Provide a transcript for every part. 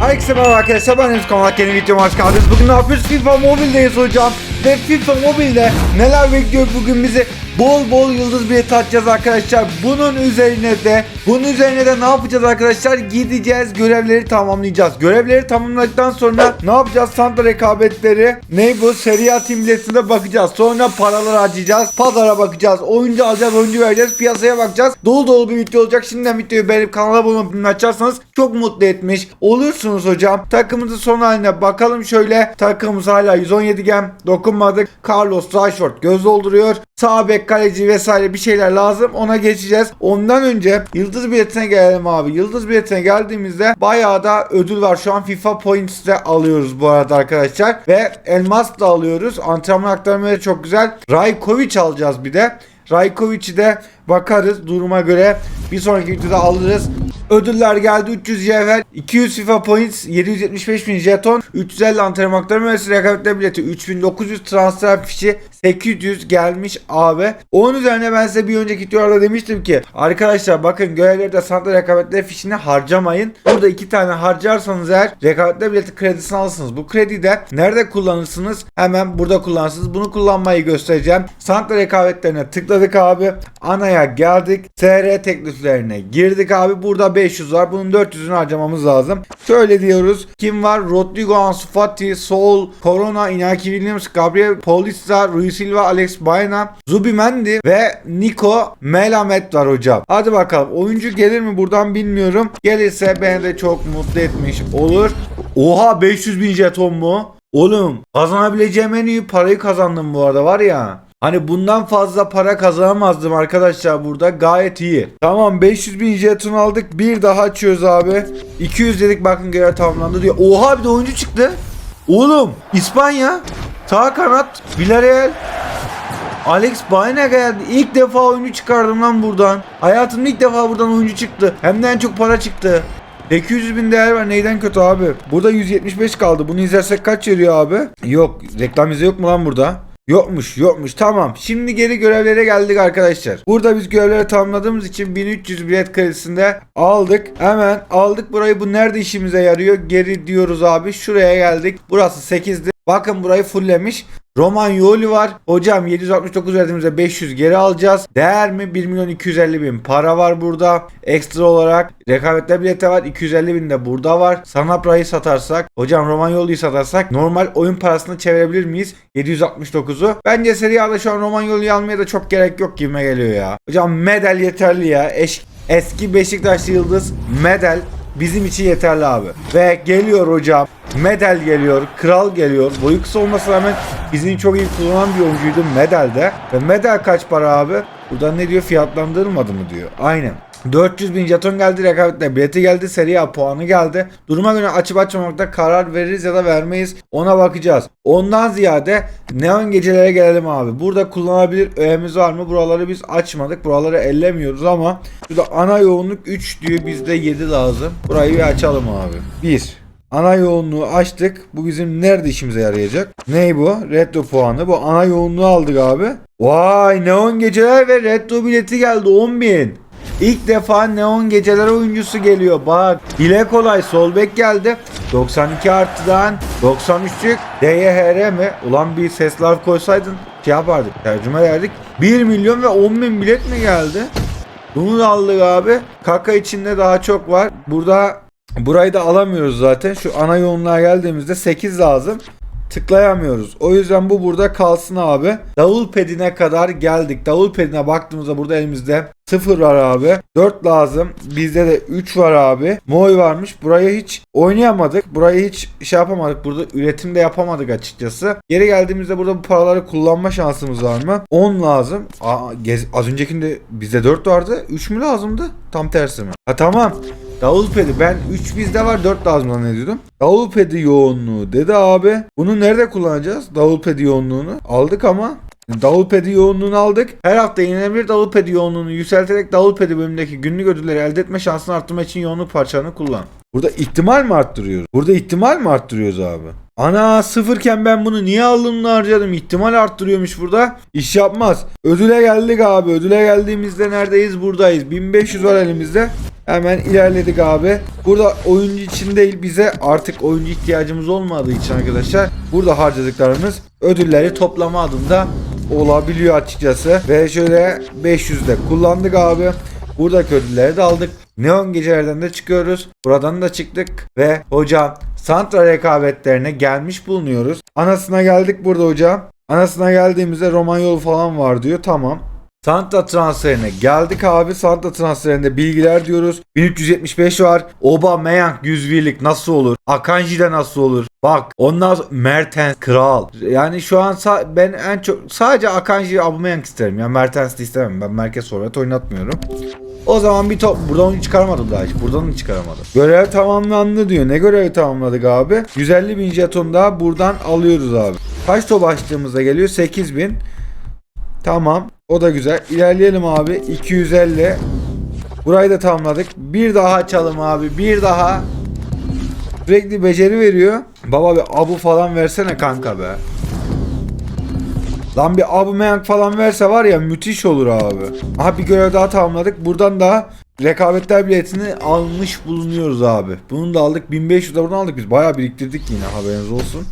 Herkese merhaba arkadaşlar ben Enes Konak yeni videoma hoş geldiniz. Bugün ne yapıyoruz? FIFA Mobile'deyiz hocam. Ve FIFA Mobile'de neler bekliyor bugün bizi? Bol bol yıldız bileti atacağız arkadaşlar. Bunun üzerine de bunun üzerine de ne yapacağız arkadaşlar? Gideceğiz görevleri tamamlayacağız. Görevleri tamamladıktan sonra ne yapacağız? Santa rekabetleri ne bu? Seri A biletine bakacağız. Sonra paralar harcayacağız. Pazara bakacağız. Oyuncu alacağız. Oyuncu vereceğiz. Piyasaya bakacağız. Dolu dolu bir video olacak. Şimdiden videoyu beğenip kanala abone açarsanız çok mutlu etmiş olursunuz hocam. Takımımızın son haline bakalım şöyle. Takımımız hala 117 gem. Dokunmadık. Carlos Rashford göz dolduruyor. Sağ bek kaleci vesaire bir şeyler lazım. Ona geçeceğiz. Ondan önce yıldız biletine gelelim abi. Yıldız biletine geldiğimizde bayağı da ödül var. Şu an FIFA Points'te alıyoruz bu arada arkadaşlar. Ve elmas da alıyoruz. Antrenman aktarmaları çok güzel. Rajkovic alacağız bir de. Rajkovic'i de bakarız duruma göre bir sonraki videoda alırız. Ödüller geldi 300 cevher, 200 FIFA points, 775 bin jeton, 350 antrenman ve rekabetler bileti, 3900 transfer fişi, 800 gelmiş abi. Onun üzerine ben size bir önceki videolarda demiştim ki arkadaşlar bakın görevlerde Santa rekabetler fişini harcamayın. Burada iki tane harcarsanız eğer rekabetler bileti kredisini alırsınız. Bu kredi de nerede kullanırsınız? Hemen burada kullanırsınız. Bunu kullanmayı göstereceğim. Santa rekabetlerine tıkladık abi. Anaya geldik. SR tekliflerine girdik abi. Burada 500 var. Bunun 400'ünü harcamamız lazım. Şöyle diyoruz. Kim var? Rodrigo Ansu Fati, Sol, Corona, Inaki Williams, Gabriel Paulista, Rui Silva, Alex Baena, Zubimendi ve Nico Melamed var hocam. Hadi bakalım. Oyuncu gelir mi buradan bilmiyorum. Gelirse beni de çok mutlu etmiş olur. Oha 500 bin jeton mu? Oğlum kazanabileceğim en iyi parayı kazandım bu arada var ya. Hani bundan fazla para kazanamazdım arkadaşlar burada gayet iyi. Tamam 500 bin jeton aldık bir daha açıyoruz abi. 200 dedik bakın görev tamamlandı diyor. Oha bir de oyuncu çıktı. Oğlum İspanya sağ kanat Villarreal Alex Baena geldi. İlk defa oyuncu çıkardım lan buradan. Hayatımda ilk defa buradan oyuncu çıktı. Hem de en çok para çıktı. 200 bin değer var neyden kötü abi? Burada 175 kaldı. Bunu izlersek kaç veriyor abi? Yok. Reklam izle yok mu lan burada? Yokmuş yokmuş tamam. Şimdi geri görevlere geldik arkadaşlar. Burada biz görevleri tamamladığımız için 1300 bilet kredisinde aldık. Hemen aldık burayı bu nerede işimize yarıyor? Geri diyoruz abi. Şuraya geldik. Burası 8'di. Bakın burayı fulllemiş. Roman Yoli var. Hocam 769 verdiğimizde 500 geri alacağız. Değer mi? 1 milyon 250 bin para var burada. Ekstra olarak rekabetler bileti var. 250 bin de burada var. Sanapra'yı satarsak. Hocam Roman Yoli'yi satarsak normal oyun parasını çevirebilir miyiz? 769'u. Bence Serie A'da şu an Roman Yoli'yi almaya da çok gerek yok gibime geliyor ya. Hocam medal yeterli ya. Eş, eski Beşiktaşlı yıldız medal bizim için yeterli abi. Ve geliyor hocam. Medal geliyor. Kral geliyor. Boyu kısa olmasına rağmen izini çok iyi kullanan bir oyuncuydu Medal'de. Ve Medal kaç para abi? Buradan ne diyor fiyatlandırılmadı mı diyor. Aynen. 400 bin jeton geldi rekabetle bileti geldi Serie A puanı geldi. Duruma göre açıp açmamakta karar veririz ya da vermeyiz ona bakacağız. Ondan ziyade neon gecelere gelelim abi. Burada kullanabilir öğemiz var mı? Buraları biz açmadık. Buraları ellemiyoruz ama şurada ana yoğunluk 3 diyor bizde 7 lazım. Burayı bir açalım abi. 1 Ana yoğunluğu açtık. Bu bizim nerede işimize yarayacak? Ney bu? Retro puanı. Bu ana yoğunluğu aldık abi. Vay neon geceler ve retro bileti geldi 10.000. İlk defa Neon Geceler oyuncusu geliyor. Bak dile kolay sol bek geldi. 92 artıdan 93'lük DYHR mi? Ulan bir sesler koysaydın şey yapardık tercüme ederdik. 1 milyon ve 10 bin bilet mi geldi? Bunu da aldık abi. Kaka içinde daha çok var. Burada burayı da alamıyoruz zaten. Şu ana yoğunluğa geldiğimizde 8 lazım tıklayamıyoruz. O yüzden bu burada kalsın abi. Davul pedine kadar geldik. Davul pedine baktığımızda burada elimizde 0 var abi. 4 lazım. Bizde de 3 var abi. Moy varmış. Burayı hiç oynayamadık. Burayı hiç şey yapamadık. Burada üretim de yapamadık açıkçası. Geri geldiğimizde burada bu paraları kullanma şansımız var mı? 10 lazım. Aa, gez, az öncekinde bizde 4 vardı. 3 mü lazımdı? Tam tersi mi? Ha tamam. Davul pedi ben 3 bizde var 4 lazım zannediyordum. Davul pedi yoğunluğu dedi abi. Bunu nerede kullanacağız? Davul pedi yoğunluğunu. Aldık ama Davul pedi yoğunluğunu aldık. Her hafta yenilebilir davul pedi yoğunluğunu yükselterek davul pedi bölümündeki günlük ödülleri elde etme şansını arttırmak için yoğunluk parçalarını kullan. Burada ihtimal mi arttırıyoruz? Burada ihtimal mi arttırıyoruz abi? Ana sıfırken ben bunu niye alımla harcadım? İhtimal arttırıyormuş burada. İş yapmaz. Ödüle geldik abi. Ödüle geldiğimizde neredeyiz? Buradayız. 1500 var elimizde. Hemen ilerledik abi. Burada oyuncu için değil bize artık oyuncu ihtiyacımız olmadığı için arkadaşlar burada harcadıklarımız ödülleri toplama adında olabiliyor açıkçası. Ve şöyle 500'de kullandık abi. Buradaki ödülleri de aldık. Neon gecelerden de çıkıyoruz. Buradan da çıktık. Ve hocam Santra rekabetlerine gelmiş bulunuyoruz. Anasına geldik burada hocam. Anasına geldiğimizde Roman yolu falan var diyor. Tamam. Santa transferine geldik abi. Santa transferinde bilgiler diyoruz. 1375 var. Aubameyang 101'lik nasıl olur? Akanji de nasıl olur? Bak ondan sonra Mertens kral. Yani şu an ben en çok sadece Akanji Aubameyang isterim. Ya Mertens de istemem. Ben merkez forvet oynatmıyorum. O zaman bir top buradan çıkarmadım daha hiç. Buradan da çıkaramadım. Görev tamamlandı diyor. Ne görevi tamamladık abi? 150 bin jeton daha buradan alıyoruz abi. Kaç top açtığımızda geliyor? 8 bin. Tamam. O da güzel. İlerleyelim abi. 250. Burayı da tamamladık. Bir daha açalım abi. Bir daha. Sürekli beceri veriyor. Baba bir abu falan versene kanka be. Lan bir Aubameyang falan verse var ya müthiş olur abi. Aha bir görev daha tamamladık. Buradan da rekabetler biletini almış bulunuyoruz abi. Bunu da aldık. 1500 de buradan aldık biz. Bayağı biriktirdik yine haberiniz olsun.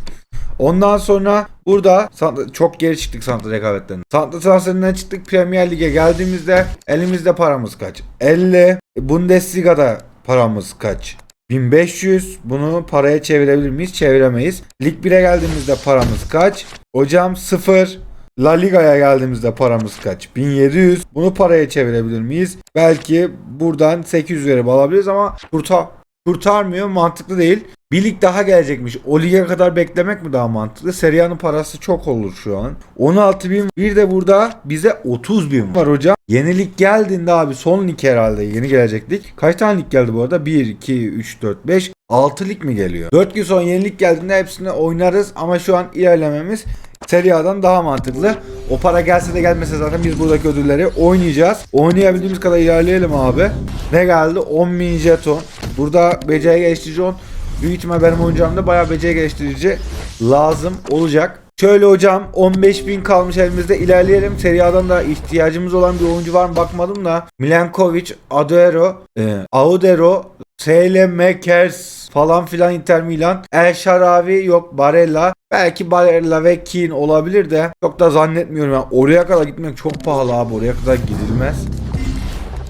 Ondan sonra burada çok geri çıktık Santa rekabetlerinden. Santa transferinden çıktık Premier Lig'e geldiğimizde elimizde paramız kaç? 50. Bundesliga'da paramız kaç? 1500. Bunu paraya çevirebilir miyiz? Çeviremeyiz. Lig 1'e geldiğimizde paramız kaç? Hocam 0. La Liga'ya geldiğimizde paramız kaç? 1700. Bunu paraya çevirebilir miyiz? Belki buradan 800 verip alabiliriz ama kurtar kurtarmıyor. Mantıklı değil. Bir lig daha gelecekmiş. O lige kadar beklemek mi daha mantıklı? Serie A'nın parası çok olur şu an. 16 bin. Bir de burada bize 30 bin var hocam. Yeni lig geldiğinde abi son lig herhalde yeni gelecek lig. Kaç tane lig geldi bu arada? 1, 2, 3, 4, 5, 6 lig mi geliyor? 4 gün sonra yeni lig geldiğinde hepsini oynarız ama şu an ilerlememiz Serie A'dan daha mantıklı. O para gelse de gelmese zaten biz buradaki ödülleri oynayacağız. Oynayabildiğimiz kadar ilerleyelim abi. Ne geldi? 10.000 jeton. Burada beceri geliştirici 10. Büyük ihtimal benim oyuncağımda bayağı beceri geliştirici lazım olacak. Şöyle hocam 15.000 kalmış elimizde ilerleyelim. Serie A'dan da ihtiyacımız olan bir oyuncu var mı bakmadım da. Milenkovic, Aduero, e, Audero, Seyle Mekers falan filan Inter Milan. El Şaravi yok Barella. Belki Barella ve Keane olabilir de çok da zannetmiyorum. Yani oraya kadar gitmek çok pahalı abi. Oraya kadar gidilmez.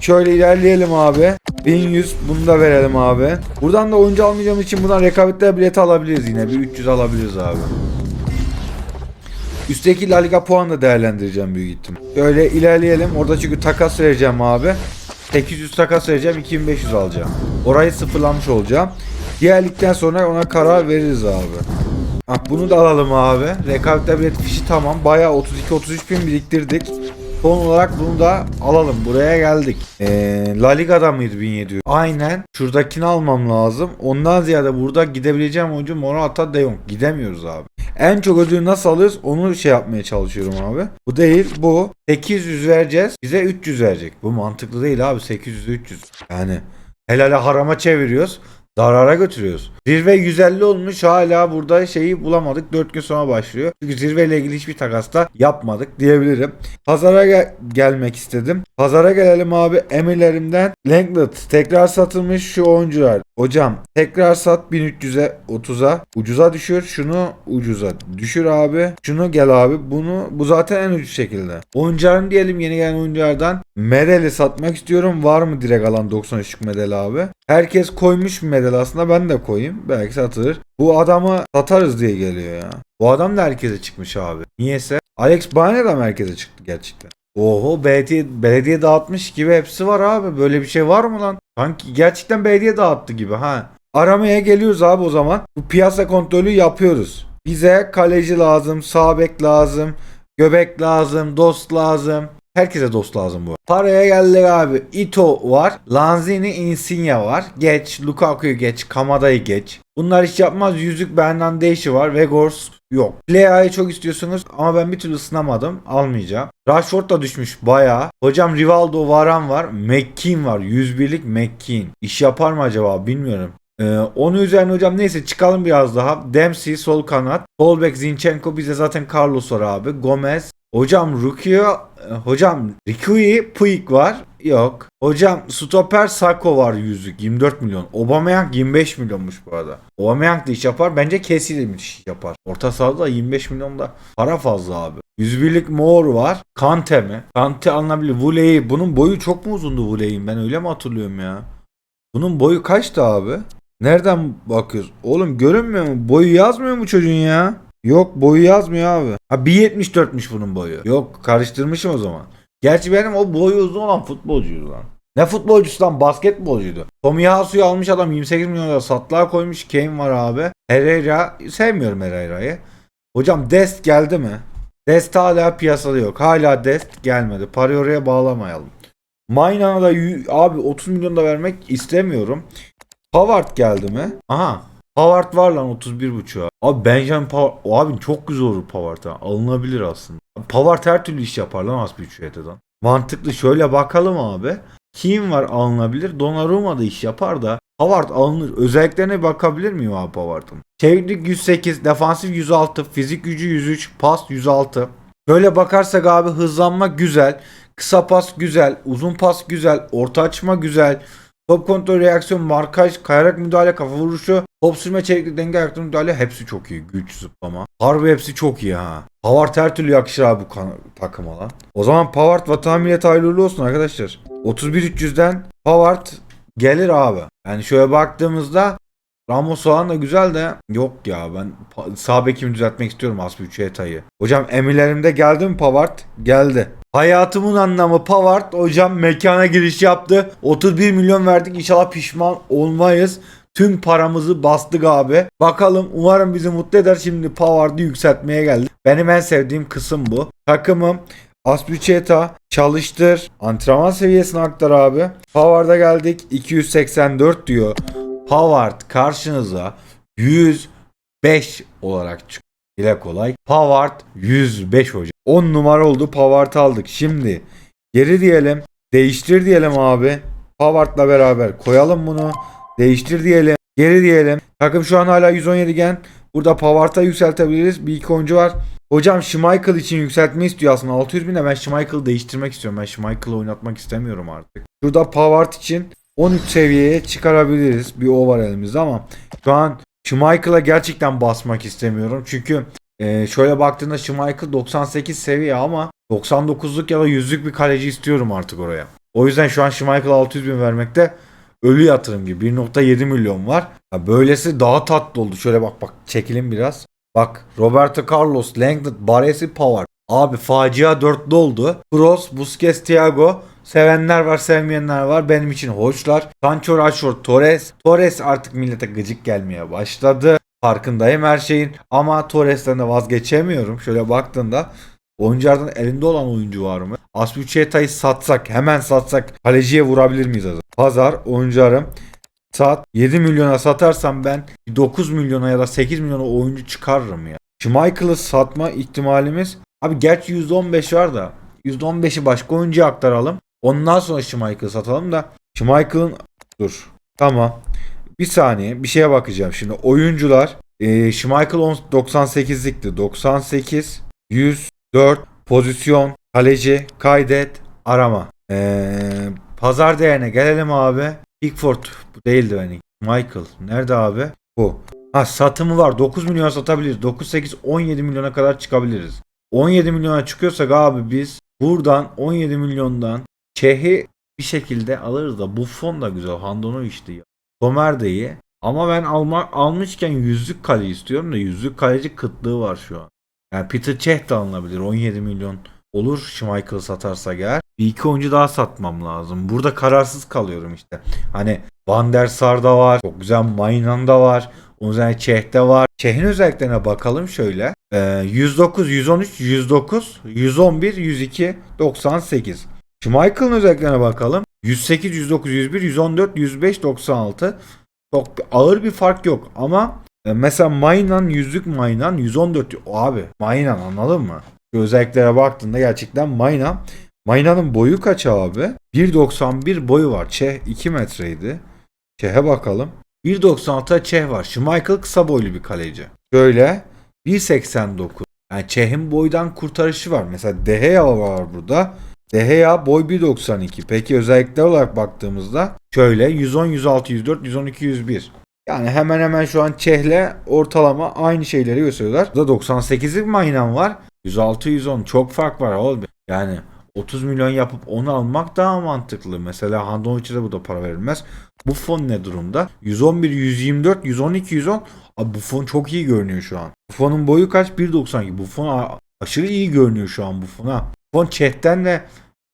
Şöyle ilerleyelim abi. 1100 bunu da verelim abi. Buradan da oyuncu almayacağım için buradan rekabetler bileti alabiliriz yine. Bir 300 alabiliriz abi. Üstteki La Liga puanı da değerlendireceğim büyük ihtimal. Şöyle ilerleyelim. Orada çünkü takas vereceğim abi. 800 takas vereceğim. 2500 alacağım. Orayı sıfırlamış olacağım. Diğer ligden sonra ona karar veririz abi. Ah, bunu da alalım abi. Rekabetler bilet fişi tamam. Bayağı 32-33 bin biriktirdik. Son olarak bunu da alalım. Buraya geldik. Ee, La Liga'da mıydı 1700? Aynen. Şuradakini almam lazım. Ondan ziyade burada gidebileceğim oyuncu Morata De Jong. Gidemiyoruz abi. En çok ödülü nasıl alırız onu şey yapmaya çalışıyorum abi. Bu değil bu. 800 vereceğiz. Bize 300 verecek. Bu mantıklı değil abi. 800 300. Yani helale harama çeviriyoruz. Zarara götürüyoruz. Zirve 150 olmuş hala burada şeyi bulamadık. 4 gün sonra başlıyor. Çünkü zirveyle ilgili hiçbir takasta yapmadık diyebilirim. Pazara gel- gelmek istedim. Pazara gelelim abi. Emirlerimden Langlet tekrar satılmış şu oyuncular. Hocam tekrar sat 1300'e 30'a ucuza düşür. Şunu ucuza düşür abi. Şunu gel abi. Bunu bu zaten en ucuz şekilde. Oyuncuların diyelim yeni gelen oyunculardan Medel'i satmak istiyorum. Var mı direkt alan 93'lük Medel abi? Herkes koymuş bir Medel aslında ben de koyayım. Belki satılır. Bu adamı satarız diye geliyor ya. Bu adam da herkese çıkmış abi. Niyeyse. Alex Bane de merkeze çıktı gerçekten. Oho belediye, belediye dağıtmış gibi hepsi var abi. Böyle bir şey var mı lan? Sanki gerçekten belediye dağıttı gibi ha. Aramaya geliyoruz abi o zaman. Bu piyasa kontrolü yapıyoruz. Bize kaleci lazım, sağ bek lazım, göbek lazım, dost lazım. Herkese dost lazım bu. Paraya geldik abi. Ito var. Lanzini Insigne var. Geç. Lukaku'yu geç. Kamada'yı geç. Bunlar hiç yapmaz. Yüzük benden değişi var. Vegors yok. Lea'yı çok istiyorsunuz ama ben bir türlü ısınamadım. Almayacağım. Rashford da düşmüş bayağı. Hocam Rivaldo Varan var. McKean var. 101'lik McKean. İş yapar mı acaba bilmiyorum. Ee, onun üzerine hocam neyse çıkalım biraz daha. Dempsey sol kanat. Sol bek Zinchenko bize zaten Carlos var abi. Gomez. Hocam Rukio. Hocam Rikui Puig var. Yok. Hocam stoper Sako var yüzlük 24 milyon. Aubameyang 25 milyonmuş bu arada. Aubameyang da iş yapar. Bence Kesi de iş yapar. Orta sahada 25 milyon da para fazla abi. 101'lik Moore var. Kante mi? Kante alınabilir. Vuley. Bunun boyu çok mu uzundu Vuley'in? Ben öyle mi hatırlıyorum ya? Bunun boyu kaçtı abi? Nereden bakıyoruz? Oğlum görünmüyor mu? Boyu yazmıyor mu çocuğun ya? Yok boyu yazmıyor abi. Ha 1.74'müş bunun boyu. Yok karıştırmışım o zaman. Gerçi benim o boyu uzun olan futbolcuydu lan. Ne futbolcusu lan basketbolcuydu. Tomiyasu'yu almış adam 28 milyon lira satlığa koymuş. Kane var abi. Herrera sevmiyorum Herrera'yı. Hocam Dest geldi mi? Dest hala piyasada yok. Hala Dest gelmedi. Parayı oraya bağlamayalım. Mayna'na da abi 30 milyon da vermek istemiyorum. Pavard geldi mi? Aha. Pavard var lan 31.5'a. Abi Benjamin Pavard. Abi çok güzel olur Pavard ha. Alınabilir aslında. Pavard her türlü iş yapar lan az bir ücreteden. Mantıklı şöyle bakalım abi. Kim var alınabilir? Donnarumma da iş yapar da Pavard alınır. Özelliklerine bakabilir miyim abi Pavard'ın? Çeviklik 108, defansif 106, fizik gücü 103, pas 106. Böyle bakarsak abi hızlanma güzel. Kısa pas güzel, uzun pas güzel, orta açma güzel. Top kontrol, reaksiyon, markaj, kayarak müdahale, kafa vuruşu, top sürme, çeviklik, denge ayakta müdahale hepsi çok iyi. Güç, zıplama. Harbi hepsi çok iyi ha. Pavard her türlü yakışır abi bu takıma lan. O zaman Pavard vatan millet hayırlı olsun arkadaşlar. 31-300'den Pavard gelir abi. Yani şöyle baktığımızda Ramos falan da güzel de yok ya ben sağ bekimi düzeltmek istiyorum Aspilicueta'yı. Hocam emirlerimde geldi mi Pavard? Geldi. Hayatımın anlamı Pavard hocam mekana giriş yaptı. 31 milyon verdik inşallah pişman olmayız. Tüm paramızı bastık abi. Bakalım umarım bizi mutlu eder. Şimdi Pavard'ı yükseltmeye geldi. Benim en sevdiğim kısım bu. Takımım Aspilicueta çalıştır. Antrenman seviyesine aktar abi. Pavard'a geldik. 284 diyor. Pavard karşınıza 105 olarak çıkıyor. Dile kolay. Pavard 105 hocam. 10 numara oldu. Pavard aldık. Şimdi geri diyelim. Değiştir diyelim abi. Pavard'la beraber koyalım bunu. Değiştir diyelim. Geri diyelim. Takım şu an hala 117 gen. Burada Pavard'a yükseltebiliriz. Bir iki oyuncu var. Hocam Schmeichel için yükseltme istiyor aslında. 600 bin de ben Schmeichel'ı değiştirmek istiyorum. Ben Schmeichel'ı oynatmak istemiyorum artık. Şurada Pavard için 13 seviyeye çıkarabiliriz. Bir o var elimizde ama şu an Schmeichel'a gerçekten basmak istemiyorum. Çünkü e, şöyle baktığında Schmeichel 98 seviye ama 99'luk ya da 100'lük bir kaleci istiyorum artık oraya. O yüzden şu an Schmeichel'a 600 bin vermekte ölü yatırım gibi. 1.7 milyon var. Ya böylesi daha tatlı oldu. Şöyle bak bak çekelim biraz. Bak Roberto Carlos, Langdon, Baresi, Pavard. Abi facia dörtlü oldu. Kroos, Busquets, Thiago. Sevenler var, sevmeyenler var. Benim için hoşlar. Sancho, Rashford, Torres. Torres artık millete gıcık gelmeye başladı. Farkındayım her şeyin. Ama Torres'ten de vazgeçemiyorum. Şöyle baktığında oyunculardan elinde olan oyuncu var mı? Aspilicueta'yı satsak, hemen satsak kaleciye vurabilir miyiz acaba? Pazar oyuncularım sat 7 milyona satarsam ben 9 milyona ya da 8 milyona oyuncu çıkarırım ya. Schmeichel'ı satma ihtimalimiz abi gerçi %15 var da %15'i başka oyuncuya aktaralım. Ondan sonra Schmeichel'ı satalım da Schmeichel'ın dur. Tamam. Bir saniye bir şeye bakacağım şimdi. Oyuncular e, Schmeichel 10 98'likti. 98 104 pozisyon kaleci kaydet arama. E, pazar değerine gelelim abi. Pickford bu değildi benim. Michael. Nerede abi? Bu. Ha satımı var. 9 milyon satabiliriz. 9 8 17 milyona kadar çıkabiliriz. 17 milyona çıkıyorsak abi biz buradan 17 milyondan Çeh'i bir şekilde alırız da Buffon da güzel. Handanovic ya. Somer de iyi. Ama ben alma, almışken yüzlük kale istiyorum da yüzlük kaleci kıtlığı var şu an. Yani Peter Cech de alınabilir. 17 milyon olur Schmeichel satarsa eğer. Bir iki oyuncu daha satmam lazım. Burada kararsız kalıyorum işte. Hani Van der Sar da var. Çok güzel Mainan da var. O yüzden Çeh de var. Çeh'in özelliklerine bakalım şöyle. Ee, 109, 113, 109, 111, 102, 98. Schmeichel'ın özelliklerine bakalım. 108, 109, 101, 114, 105, 96. Çok ağır bir fark yok ama e, mesela Mainan yüzlük Mainan 114 abi Mainan anladın mı? Şu özelliklere baktığında gerçekten Mainan Mainan'ın boyu kaç abi? 1.91 boyu var. Çeh 2 metreydi. Çeh'e bakalım. 1.96'da Çeh var. Schmeichel kısa boylu bir kaleci. Şöyle 1.89. Yani Çeh'in boydan kurtarışı var. Mesela De Gea var burada. De Gea boy 1.92. Peki özellikler olarak baktığımızda şöyle 110, 106, 104, 112, 101. Yani hemen hemen şu an Çeh'le ortalama aynı şeyleri gösteriyorlar. Burada 98'lik Maynan var. 106, 110 çok fark var oğlum. Yani 30 milyon yapıp onu almak daha mantıklı. Mesela Handoviç'e de bu da para verilmez. Bu fon ne durumda? 111, 124, 112, 110. Abi bu fon çok iyi görünüyor şu an. Bu fonun boyu kaç? 1.92. Bu fon aşırı iyi görünüyor şu an bu fon fon Çeh'ten de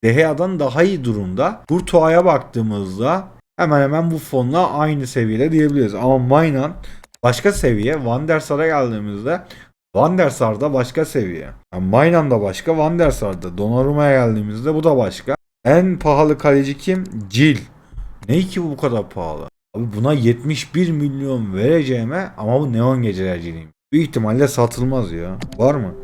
Dehea'dan daha iyi durumda. Kurtuğa'ya baktığımızda hemen hemen bu fonla aynı seviyede diyebiliriz. Ama Maynan başka seviye. Van der Sar'a geldiğimizde Van der Sar da başka seviye. Yani Maynan da başka, Van der Sar da. Donnarumma'ya geldiğimizde bu da başka. En pahalı kaleci kim? Cil. Ne ki bu kadar pahalı? Abi buna 71 milyon vereceğime ama bu neon gecelerciliğim. Büyük ihtimalle satılmaz ya. Var mı?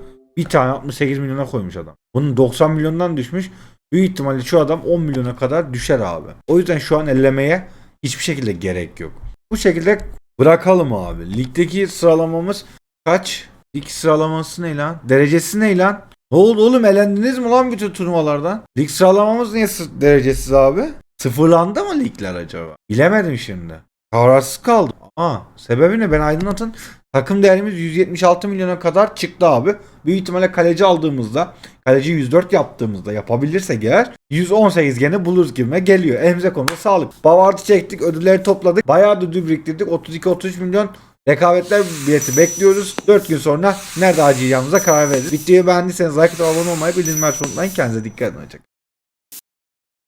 Bir tane 68 milyona koymuş adam. Bunun 90 milyondan düşmüş. Büyük ihtimalle şu adam 10 milyona kadar düşer abi. O yüzden şu an ellemeye hiçbir şekilde gerek yok. Bu şekilde bırakalım abi. Ligdeki sıralamamız kaç? Lig sıralaması ne lan? Derecesi ne lan? Ne oldu oğlum elendiniz mi lan bütün turnuvalardan? Lig sıralamamız niye derecesiz abi? Sıfırlandı mı ligler acaba? Bilemedim şimdi. Kararsız kaldım. Aa, sebebi ne? Ben aydınlatın. Takım değerimiz 176 milyona kadar çıktı abi. Büyük ihtimalle kaleci aldığımızda, kaleci 104 yaptığımızda yapabilirsek eğer 118 gene buluruz gibime geliyor. Elimize konuda sağlık. Bavard'ı çektik, ödülleri topladık. Bayağı ödül biriktirdik. 32-33 milyon rekabetler bileti bekliyoruz. 4 gün sonra nerede harcayacağımıza karar veririz. Videoyu beğendiyseniz like abone olmayı bildirimleri unutmayın. Kendinize dikkat edin.